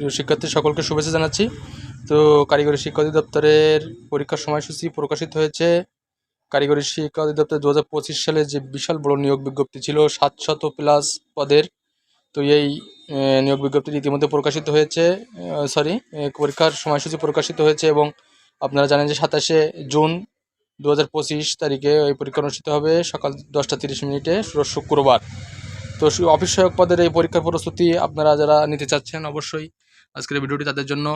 প্রিয় শিক্ষার্থী, সকলকে শুভেচ্ছা জানাচ্ছি। তো কারিগরি শিক্ষা অধিদপ্তরের পরীক্ষার সময়সূচি প্রকাশিত হয়েছে। কারিগরি শিক্ষা অধিদপ্তর দু হাজার পঁচিশ সালে যে বিশাল বড় নিয়োগ বিজ্ঞপ্তি ছিল সাতশত প্লাস পদের, তো এই নিয়োগ বিজ্ঞপ্তিটি ইতিমধ্যে প্রকাশিত হয়েছে। সরি পরীক্ষার সময়সূচি প্রকাশিত হয়েছে এবং আপনারা জানেন যে সাতাশে জুন দু হাজার পঁচিশ তারিখে এই পরীক্ষা অনুষ্ঠিত হবে, সকাল দশটা তিরিশ মিনিটে শুক্রবার। তো অফিস সহায়ক পদের এই পরীক্ষার প্রস্তুতি আপনারা যারা নিতে চাচ্ছেন, অবশ্যই আজকের ভিডিওটি তাদের জন্য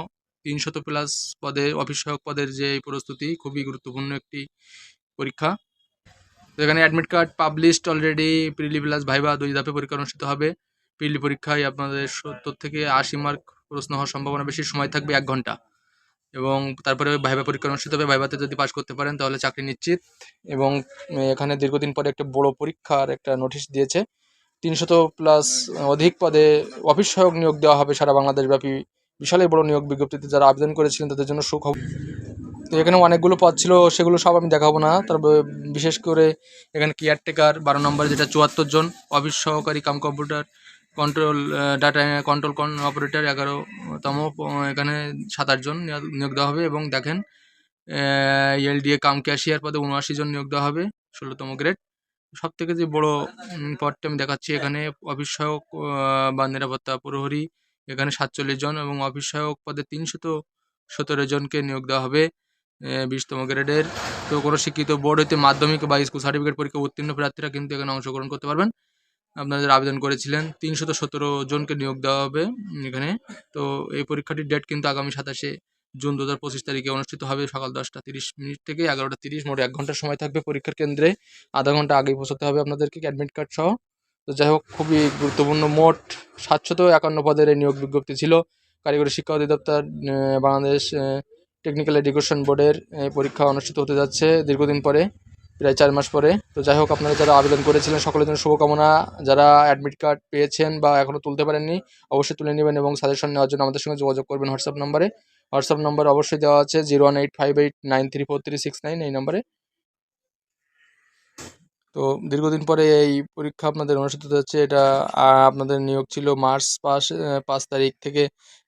তিনশত প্লাস পদে অফিস সহায়ক পদের যে প্রস্তুতি খুবই গুরুত্বপূর্ণ একটি পরীক্ষা। তো এখানে admit card published already prelim plus viva দুই ধাপে পরীক্ষা অনুষ্ঠিত হবে। প্রিলি পরীক্ষায় আপনাদের সত্তর থেকে আশি মার্ক প্রশ্ন হওয়ার সম্ভাবনা বেশি, সময় থাকবে এক ঘণ্টা। এবং তারপরে ভাইবা পরীক্ষা অনুষ্ঠিত হবে ভাইবাতে যদি পাশ করতে পারেন তাহলে চাকরি নিশ্চিত। এবং এখানে দীর্ঘদিন পরে একটা বড় পরীক্ষার একটা নোটিশ দিয়েছে। তিনশত প্লাস অধিক পদে অফিস সহায়ক নিয়োগ দেওয়া হবে সারা বাংলাদেশ ব্যাপী বিশালই বড় নিয়োগ বিজ্ঞপ্তিতে যারা আবেদন করেছিলেন তাদের জন্য সুখবর। তো এখানে অনেকগুলো পদ ছিল, সেগুলো সব আমি দেখাবো না। তবে বিশেষ করে এখানে কেয়ারটেকার বারো নম্বরে যেটা চুয়াত্তর জন, অফিস সহকারী cum computer control data control operator এগারোতম এখানে সাত নিয়োগ- নিয়োগ দেওয়া হবে এবং দেখেন এলডিএ কাম ক্যাশিয়ার পদে উনআশি জন নিয়োগ দেওয়া হবে, ষোলোতম গ্রেড সব থেকে যে বড় পদটা আমি দেখাচ্ছি এখানে অফিস সহায়ক বা নিরাপত্তা প্রহরী এখানে সাতচল্লিশ জন এবং অফিস সহায়ক পদে তিনশত সতেরো জনকে নিয়োগ দেওয়া হবে বিশতম গ্রেডের। তো কোনো শিক্ষিত বোর্ড হইতে মাধ্যমিক বা স্কুল সার্টিফিকেট পরীক্ষা উত্তীর্ণ প্রার্থীরা কিন্তু এখানে অংশগ্রহণ করতে পারবেন। আপনারা যারা আবেদন করেছিলেন, তিনশত সতেরো জনকে নিয়োগ দেওয়া হবে এখানে। তো এই পরীক্ষাটির ডেট কিন্তু আগামী সাতাশে জুন দু হাজার পঁচিশ তারিখে অনুষ্ঠিত হবে, সকাল দশটা তিরিশ মিনিট থেকে এগারোটা তিরিশ, মোট এক ঘণ্টার সময় থাকবে পরীক্ষার কেন্দ্রে। আধা ঘণ্টা আগেই পৌঁছাতে হবে আপনাদেরকে অ্যাডমিট কার্ড সহ। তো যাই হোক, খুবই গুরুত্বপূর্ণ। মোট সাতশত একান্ন পদের এই নিয়োগ বিজ্ঞপ্তি ছিল। কারিগরি শিক্ষা অধিদপ্তর বাংলাদেশ টেকনিক্যাল এডুকেশন বোর্ডের পরীক্ষা অনুষ্ঠিত হতে যাচ্ছে দীর্ঘদিন পরে, প্রায় চার মাস পরে। তো যাই হোক, আপনারা যারা আবেদন করেছিলেন, সকলের জন্য শুভকামনা। যারা অ্যাডমিট কার্ড পেয়েছেন বা এখনও তুলতে পারেননি, অবশ্যই তুলে নেবেন এবং সাজেশন নেওয়ার জন্য আমাদের সঙ্গে যোগাযোগ করবেন হোয়াটসঅ্যাপ নম্বরে। হোয়াটসঅ্যাপ নম্বর অবশ্যই দেওয়া আছে, zero one eight five eight nine three four three six nine এই নম্বরে। তো দীর্ঘদিন পরে এই পরীক্ষা আপনাদের অনুষ্ঠিত হচ্ছে, এটা আপনাদের নিয়োগ ছিল মার্চ পাঁচ পাঁচ তারিখ থেকে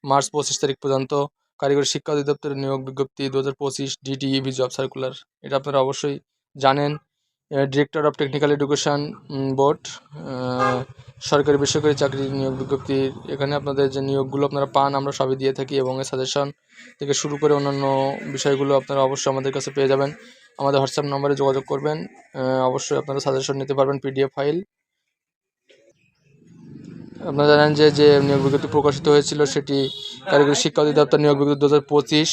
মার্চ পঁচিশ তারিখ পর্যন্ত। কারিগরি শিক্ষা অধিদপ্তরের নিয়োগ বিজ্ঞপ্তি দু হাজার পঁচিশ ডিটিইভি জব সার্কুলার, এটা আপনারা অবশ্যই জানেন। Director of technical education board সরকারি বেসরকারি চাকরির নিয়োগ বিজ্ঞপ্তির এখানে আপনাদের যে নিয়োগগুলো আপনারা পান, আমরা সবই দিয়ে থাকি এবং সাজেশন থেকে শুরু করে অন্যান্য বিষয়গুলো আপনারা অবশ্যই আমাদের কাছে পেয়ে যাবেন। আমাদের হোয়াটসঅ্যাপ নম্বরে যোগাযোগ করবেন। অবশ্যই আপনারা সাজেশন নিতে পারবেন পিডিএফ ফাইল আপনারা জানেন যে যে নিয়োগ বিজ্ঞপ্তি প্রকাশিত হয়েছিল সেটি কারিগরি শিক্ষা অধিদপ্তর নিয়োগ বিজ্ঞপ্তি দু হাজার পঁচিশ।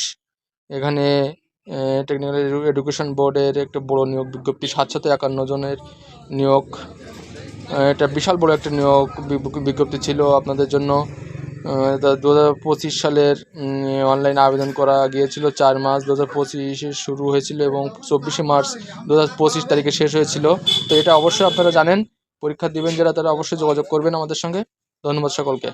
এখানে টেকনিক্যাল এডুকেশন বোর্ডের একটা বড় নিয়োগ বিজ্ঞপ্তি, সাতশত একান্ন জনের নিয়োগ এটা বিশাল বড় একটা নিয়োগ বিজ্ঞপ্তি ছিল আপনাদের জন্য। দু হাজার পঁচিশ সালের অনলাইন আবেদন করা গিয়েছিল চার মাস। দু হাজার পঁচিশে শুরু হয়েছিল এবং চব্বিশে মার্চ দু হাজার পঁচিশ তারিখে শেষ হয়েছিল। তো এটা অবশ্যই আপনারা জানেন। পরীক্ষা দিবেন যারা, তারা অবশ্যই যোগাযোগ করবেন আমাদের সঙ্গে। ধন্যবাদ সকলকে।